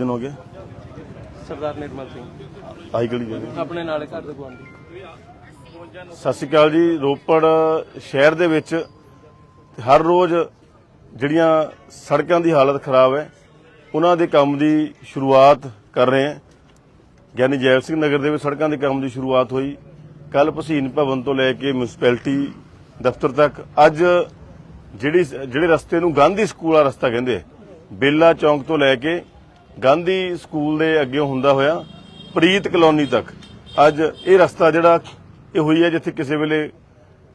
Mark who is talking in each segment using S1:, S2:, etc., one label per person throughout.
S1: ਦਿਨ ਹੋ ਗਏ?
S2: ਸਰਦਾਰ ਨਿਰਮਲ ਸਿੰਘ।
S1: ਆਈ ਗਲੀ ਦੇ
S2: ਆਪਣੇ ਨਾਲੇ ਘਰ ਦੇ ਗੁਆਂਢੀ।
S1: ਸਤਿ ਸ਼੍ਰੀ ਅਕਾਲ ਜੀ ਰੋਪੜ ਸ਼ਹਿਰ ਦੇ ਵਿੱਚ ਹਰ ਰੋਜ਼ ਜਿਹੜੀਆਂ ਸੜਕਾਂ ਦੀ ਹਾਲਤ ਖਰਾਬ ਹੈ ਉਹਨਾਂ ਦੇ ਕੰਮ ਦੀ ਸ਼ੁਰੂਆਤ ਕਰ ਰਹੇ ਹਾਂ। ਗਿਆਨੀ ਜੈਲ ਸਿੰਘ ਨਗਰ ਦੇ ਵਿੱਚ ਸੜਕਾਂ ਦੇ ਕੰਮ ਦੀ ਸ਼ੁਰੂਆਤ ਹੋਈ। ਕੱਲ ਭਸੀਨ ਭਵਨ ਤੋਂ ਲੈ ਕੇ ਮਿਊਨਿਸਪੈਲਿਟੀ ਦਫ਼ਤਰ ਤੱਕ। ਅੱਜ ਜਿਹੜੀ ਜਿਹੜੇ ਰਸਤੇ ਨੂੰ ਗਾਂਧੀ ਸਕੂਲ ਵਾਲਾ ਰਸਤਾ ਕਹਿੰਦੇ ਆ, ਬੇਲਾ ਚੌਂਕ ਤੋਂ ਲੈ ਕੇ ਗਾਂਧੀ ਸਕੂਲ ਦੇ ਅੱਗੇ ਹੁੰਦਾ ਹੋਇਆ ਪ੍ਰੀਤ ਕਲੋਨੀ ਤੱਕ। ਅੱਜ ਇਹ ਰਸਤਾ ਜਿਹੜਾ ਇਹ ਹੋਈ ਹੈ ਜਿੱਥੇ ਕਿਸੇ ਵੇਲੇ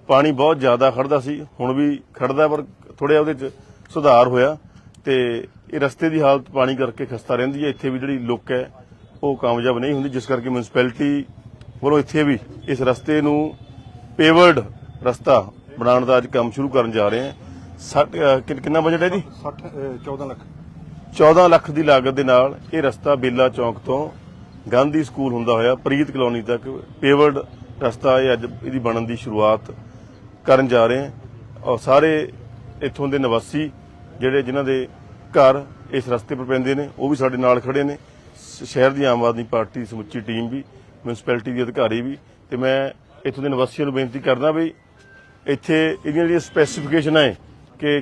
S1: ਪਾਣੀ ਬਹੁਤ ਜ਼ਿਆਦਾ ਖੜਦਾ ਸੀ, ਹੁਣ ਵੀ ਖੜਦਾ ਪਰ ਥੋੜ੍ਹਾ ਉਹਦੇ ਚ ਸੁਧਾਰ ਹੋਇਆ ਤੇ ਇਹ ਰਸਤੇ ਦੀ ਹਾਲਤ ਪਾਣੀ ਕਰਕੇ ਖਸਤਾ ਰਹਿੰਦੀ ਹੈ। ਇੱਥੇ ਵੀ ਜਿਹੜੀ ਲੁੱਕ ਹੈ, ਉਹ ਕਾਮਯਾਬ ਨਹੀਂ ਹੁੰਦੀ, ਜਿਸ ਕਰਕੇ ਮਿਊਨਿਸਪੈਲਿਟੀ ਵੱਲੋਂ ਇੱਥੇ ਵੀ ਇਸ ਰਸਤੇ ਨੂੰ ਪੇਵਰਡ ਰਸਤਾ ਬਣਾਉਣ ਦਾ ਅੱਜ ਕੰਮ ਸ਼ੁਰੂ ਕਰਨ ਜਾ ਰਹੇ ਹਾਂ। ਕਿ- ਕਿੰਨਾ ਬਜਟ ਹੈ ਜੀ?
S3: 60 14 ਲੱਖ।
S1: 14 ਲੱਖ ਦੀ ਲਾਗਤ ਦੇ ਨਾਲ ਇਹ ਰਸਤਾ ਬੇਲਾ ਚੌਂਕ ਤੋਂ ਗਾਂਧੀ ਸਕੂਲ ਹੁੰਦਾ ਹੋਇਆ ਪ੍ਰੀਤ ਕਲੋਨੀ ਤੱਕ ਪੇਵਰਡ ਰਸਤਾ ਇਹ ਅੱਜ ਇਹਦੀ ਬਣਨ ਦੀ ਸ਼ੁਰੂਆਤ ਕਰਨ ਜਾ ਰਹੇ ਹਾਂ। ਔਰ ਸਾਰੇ ਇੱਥੋਂ ਦੇ ਨਿਵਾਸੀ ਜਿਹੜੇ ਜਿਨ੍ਹਾਂ ਦੇ ਘਰ ਇਸ ਰਸਤੇ 'ਤੇ ਪੈਂਦੇ ਨੇ, ਉਹ ਵੀ ਸਾਡੇ ਨਾਲ ਖੜੇ ਨੇ। ਸ਼ਹਿਰ ਦੀ ਆਮ ਆਦਮੀ ਪਾਰਟੀ ਦੀ ਸਮੁੱਚੀ ਟੀਮ ਵੀ, ਮਿਊਨਿਸਪੈਲਿਟੀ ਦੇ ਅਧਿਕਾਰੀ ਵੀ ਤੇ ਮੈਂ ਇੱਥੋਂ ਦੇ ਨਿਵਾਸੀਆਂ ਨੂੰ ਬੇਨਤੀ ਕਰਦਾ ਵੀ ਇੱਥੇ ਇਹਦੀਆਂ ਜਿਹੜੀਆਂ ਸਪੈਸੀਫਿਕੇਸ਼ਨਾਂ ਹੈ ਕਿ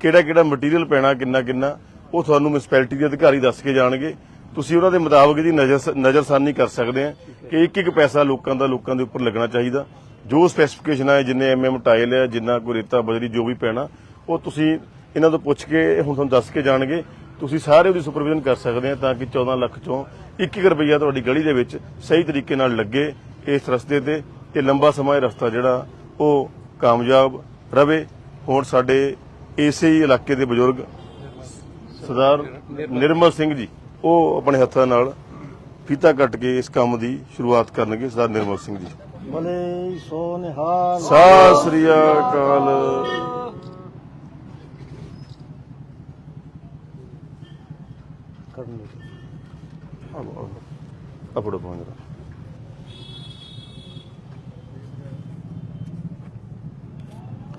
S1: ਕਿਹੜਾ ਕਿਹੜਾ ਮਟੀਰੀਅਲ ਪੈਣਾ ਕਿੰਨਾ ਕਿੰਨਾ ਉਹ ਤੁਹਾਨੂੰ ਮਿਊਨਿਸਪੈਲਿਟੀ ਦੇ ਅਧਿਕਾਰੀ ਦੱਸ ਕੇ ਜਾਣਗੇ। ਤੁਸੀਂ ਉਹਨਾਂ ਦੇ ਮੁਤਾਬਕ ਦੀ ਨਜ਼ਰ ਨਜ਼ਰਸਾਨੀ ਕਰ ਸਕਦੇ ਆ ਕਿ ਇੱਕ ਇੱਕ ਪੈਸਾ ਲੋਕਾਂ ਦਾ, ਲੋਕਾਂ ਦੇ ਉੱਪਰ ਲੱਗਣਾ ਚਾਹੀਦਾ। ਜੋ ਸਪੈਸੀਫਿਕੇਸ਼ਨ ਹੈ ਜਿੰਨੇ ਐਮਐਮ ਟਾਇਲ ਹੈ ਜਿੰਨਾ ਕੋਈ ਰੇਤਾ, ਬਜਰੀ, ਜੋ ਵੀ ਪੈਣਾ, ਉਹ ਤੁਸੀਂ ਇਹਨਾਂ ਤੋਂ ਪੁੱਛ ਕੇ ਹੁਣ ਤੁਹਾਨੂੰ ਦੱਸ ਕੇ ਜਾਣਗੇ। ਤੁਸੀਂ ਸਾਰੇ ਉਹਦੀ ਸੁਪਰਵਿਜ਼ਨ ਕਰ ਸਕਦੇ ਆ ਤਾਂ ਕਿ 14 ਲੱਖ ਚੋਂ 1 ਰੁਪਈਆ ਤੁਹਾਡੀ ਗਲੀ ਦੇ ਵਿੱਚ ਸਹੀ ਤਰੀਕੇ ਨਾਲ ਲੱਗੇ ਇਸ ਰਸਤੇ ਤੇ ਤੇ ਲੰਬਾ ਸਮਾਂ ਇਹ ਰਸਤਾ ਜਿਹੜਾ, ਉਹ ਕਾਮਯਾਬ ਰਵੇ। ਹੁਣ ਸਾਡੇ ਇਸੇ ਹੀ ਇਲਾਕੇ ਦੇ ਬਜ਼ੁਰਗ ਸਰਦਾਰ ਨਿਰਮਲ ਸਿੰਘ ਜੀ ਉਹ ਆਪਣੇ ਹੱਥਾਂ ਨਾਲ ਫੀਤਾ ਕੱਟ ਕੇ ਇਸ ਕੰਮ ਦੀ ਸ਼ੁਰੂਆਤ ਕਰਨਗੇ ਸਰਦਾਰ ਨਿਰਮਲ ਸਿੰਘ ਜੀ।
S3: ਬਲੇ ਸੋ ਨਿਹਾਲ
S1: ਸਤਿ ਸ੍ਰੀ ਅਕਾਲ।
S3: ਕਰਨ।
S1: ਆਪੜੋ ਪਾਉਂਦਾ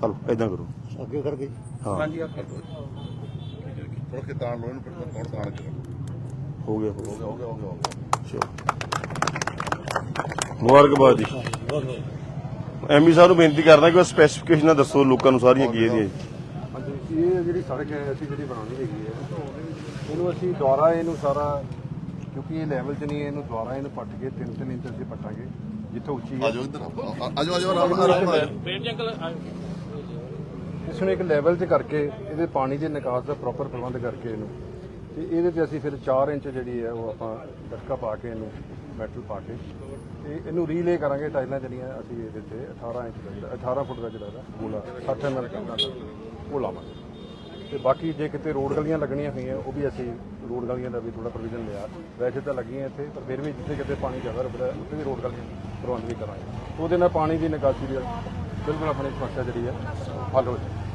S1: ਹਲੋ ਇਦਾਂ ਕਰੋ।
S3: ਅੱਗੇ ਕਰ ਗਈ
S1: ਹਾਂ।
S2: ਹਾਂਜੀ ਆਪ
S4: ਥੋੜਾ ਕਿ ਤਾਣ ਲੋ ਇਹਨੂੰ ਫਿਰ ਕੌਣ ਤਾਣ ਕੇ
S1: ਹੋ ਗਿਆ ਹੋ ਗਿਆ।
S4: ਹੋ ਗਿਆ ਹੋ ਗਿਆ ਹੋ ਗਿਆ।
S1: ਚਲੋ। ਮੁਬਾਰਕਬਾਦ ਜੀ। ਐਮੀ ਸਾਹਿਬ ਨੂੰ ਬੇਨਤੀ ਕਰਦਾ ਕਿ ਉਹ ਸਪੈਸੀਫਿਕੇਸ਼ਨਾਂ ਦੱਸੋ ਲੋਕਾਂ ਨੂੰ ਸਾਰੀਆਂ ਕੀ ਇਹਦੀਆਂ। ਜੀ
S3: ਇਹ ਜਿਹੜੀ ਸੜਕ ਹੈ ਅਸੀਂ ਜਿਹੜੀ ਬਣਾਉਣੀ ਹੈਗੀ ਹੈ ਇਹਨੂੰ ਅਸੀਂ ਦੁਆਰਾ ਇਹਨੂੰ ਸਾਰਾ ਕਿਉਂਕਿ ਇਹ ਲੈਵਲ 'ਚ ਨਹੀਂ ਹੈ, ਇਹਨੂੰ ਦੁਆਰਾ ਇਹਨੂੰ ਪੱਟ ਕੇ 3-3 ਇੰਚ ਅਸੀਂ ਪੱਟਾਂਗੇ ਜਿੱਥੇ ਉੱਚੀ ਹੈ।
S4: ਆਜੋ ਇੱਧਰ। ਆਜੋ ਆਜੋ ਆਰਾਮ ਨਾਲ ਆਰਾਮ ਨਾਲ
S3: ਇਸ ਨੂੰ ਇੱਕ ਲੈਵਲ 'ਚ ਕਰਕੇ ਇਹਦੇ ਪਾਣੀ ਦੇ ਨਿਕਾਸ ਦਾ ਪ੍ਰੋਪਰ ਪ੍ਰਬੰਧ ਕਰਕੇ ਇਹਨੂੰ। ਤੇ ਇਹਦੇ ਤੇ ਅਸੀਂ ਫਿਰ 4 ਇੰਚ ਜਿਹੜੀ ਹੈ ਉਹ ਆਪਾਂ ਡੱਕਾ ਪਾ ਕੇ ਇਹਨੂੰ ਮੈਟਲ ਪਾ ਕੇ ਤੇ ਇਹਨੂੰ ਰੀਲੇ ਕਰਾਂਗੇ ਟਾਈਲਾਂ ਜਿਹੜੀਆਂ ਅਸੀਂ ਇਹਦੇ ਤੇ 18 ਇੰਚ ਦਾ ਜਿਹੜਾ 18 ਫੁੱਟ ਦਾ ਜਿਹੜਾ ਇਹਦਾ ਗੋਲਾ 60 ਐਮਐਲ ਦਾ, ਉਹ ਲਾਵਾਂਗੇ। ਤੇ ਬਾਕੀ ਜੇ ਕਿਤੇ ਰੋਡ ਗਲੀਆਂ ਲੱਗਣੀਆਂ ਹੋਈਆਂ, ਉਹ ਵੀ ਅਸੀਂ ਰੋਡ ਗਲੀਆਂ ਦਾ ਵੀ ਥੋੜਾ ਪ੍ਰੋਵੀਜ਼ਨ ਲਿਆ। ਵੈਸੇ ਤਾਂ ਲੱਗੀਆਂ ਇੱਥੇ, ਪਰ ਫਿਰ ਵੀ ਜਿੱਥੇ ਕਿਤੇ ਪਾਣੀ ਜ਼ਿਆਦਾ ਰੁਕਦਾ, ਉੱਥੇ ਵੀ ਰੋਡ ਗਲੀਆਂ ਪ੍ਰਬੰਧ ਵੀ ਕਰਾਂਗੇ। ਉਹਦੇ ਨਾਲ ਪਾਣੀ ਦੀ ਨਿਕਾਸੀ ਦੀ ਬਿਲਕੁਲ ਆਪਣੀ ਸਮੱਸਿਆ ਜਿਹੜੀ ਹੈ ਹੱਲ ਹੋ ਜਾਵੇ